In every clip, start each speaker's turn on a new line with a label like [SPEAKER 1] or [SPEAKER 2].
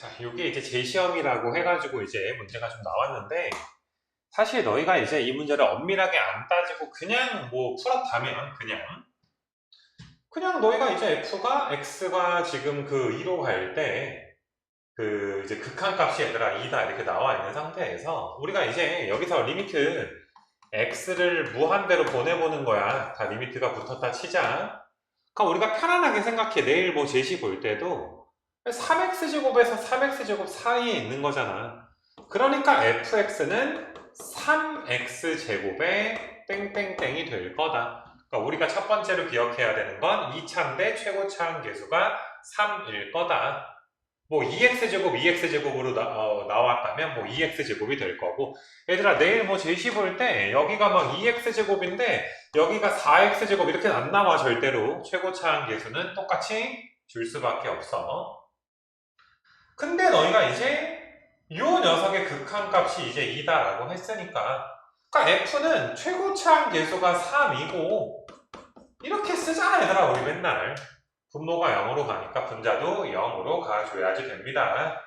[SPEAKER 1] 자, 이게 이제 제시험이라고 해가지고 이제 문제가 좀 나왔는데, 사실 너희가 이제 이 문제를 엄밀하게 안 따지고 그냥 뭐 풀었다면, 그냥. 그냥 너희가 이제 f가 x가 지금 그 2로 갈 때, 그 이제 극한값이 얘들아 2다 이렇게 나와 있는 상태에서, 우리가 이제 여기서 리미트 x를 무한대로 보내보는 거야. 다 리미트가 붙었다 치자. 그럼 우리가 편안하게 생각해. 내일 뭐 제시 볼 때도 3x제곱에서 3x제곱 사이에 있는 거잖아. 그러니까 fx는 3x제곱에 땡땡땡이 될 거다. 그러니까 우리가 첫 번째로 기억해야 되는 건 2차인데 최고 차항 계수가 3일 거다. 뭐 2x제곱, 2x제곱으로 나, 왔다면 뭐 2x제곱이 될 거고 얘들아 내일 뭐 제시 볼 때 여기가 막 2x제곱인데 여기가 4x제곱 이렇게 안 나와 절대로 최고 차항 계수는 똑같이 줄 수밖에 없어 근데 너희가 이제 요 녀석의 극한값이 이제 2다라고 했으니까. 그러니까 f는 최고차항 계수가 3이고 이렇게 쓰잖아 얘들아 우리 맨날. 분모가 0으로 가니까 분자도 0으로 가줘야지 됩니다.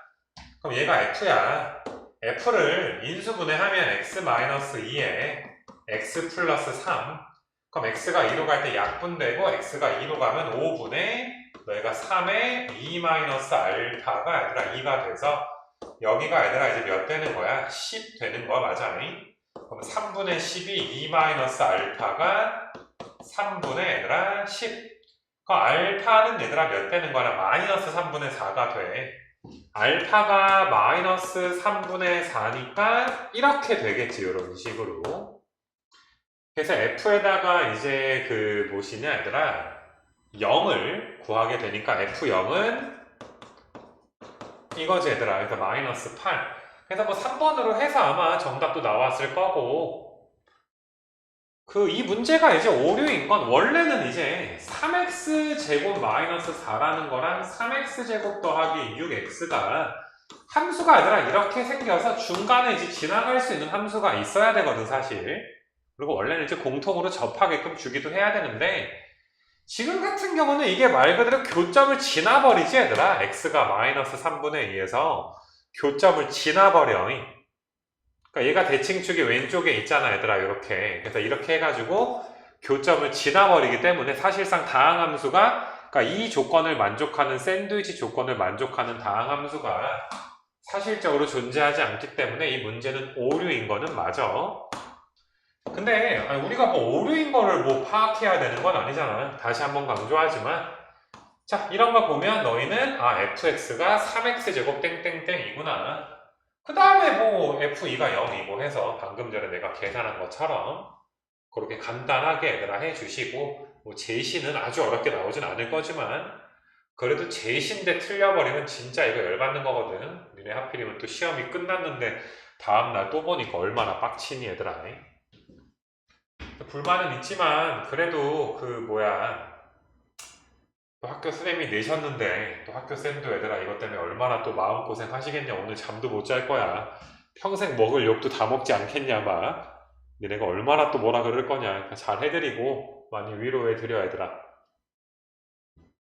[SPEAKER 1] 그럼 얘가 f야. F를 인수분해하면 x-2에 x 플러스 3 그럼 x가 2로 갈 때 약분되고 x가 2로 가면 5분의 너희가 3의 2 마이너스 알파가 얘들아 2가 돼서 여기가 얘들아 이제 몇 되는 거야? 10 되는 거야 맞아? 그럼 3분의 10이 2 마이너스 알파가 3분의 얘들아 10 그럼 알파는 얘들아 몇 되는 거야? 마이너스 3분의 4가 돼 알파가 마이너스 3분의 4니까 이렇게 되겠지 이런 식으로 그래서 f에다가 이제 그 무엇이냐 얘들아 0을 구하게 되니까 f0은 이거지 얘들아. 그래서 마이너스 8 그래서 뭐 3번으로 해서 아마 정답도 나왔을 거고. 그 이 문제가 이제 오류인 건 원래는 이제 3x 제곱 마이너스 4라는 거랑 3x 제곱 더하기 6x가 함수가 아니라 이렇게 생겨서 중간에 이제 지나갈 수 있는 함수가 있어야 되거든 사실 그리고 원래는 이제 공통으로 접하게끔 주기도 해야 되는데 지금 같은 경우는 이게 말 그대로 교점을 지나버리지 얘들아. x가 마이너스 3분의 2에서 교점을 지나버려 그러니까 얘가 대칭축이 왼쪽에 있잖아 얘들아 이렇게. 그래서 이렇게 해가지고 교점을 지나버리기 때문에 사실상 다항함수가 그러니까 이 조건을 만족하는 샌드위치 조건을 만족하는 다항함수가 사실적으로 존재하지 않기 때문에 이 문제는 오류인 거는 맞아 근데 우리가 뭐 오류인 거를 뭐 파악해야 되는 건 아니잖아. 다시 한번 강조하지만. 자 이런 거 보면 너희는 아 fx가 3x제곱 땡땡땡이구나. 그 다음에 뭐 F2가 0이고 해서 방금 전에 내가 계산한 것처럼 그렇게 간단하게 얘들아 해주시고 뭐 제시는 아주 어렵게 나오진 않을 거지만 그래도 제시인데 틀려버리면 진짜 이거 열받는 거거든. 니네 하필이면 또 시험이 끝났는데 다음날 또 보니까 얼마나 빡치니 얘들아 불만은 있지만 그래도 그 뭐야. 또 학교 선생님이 내셨는데 또 학교 쌤도 얘들아 이것 때문에 얼마나 또 마음고생 하시겠냐. 오늘 잠도 못 잘 거야. 평생 먹을 욕도 다 먹지 않겠냐 막 니네가 얼마나 또 뭐라 그럴 거냐. 잘 해드리고 많이 위로해 드려 얘들아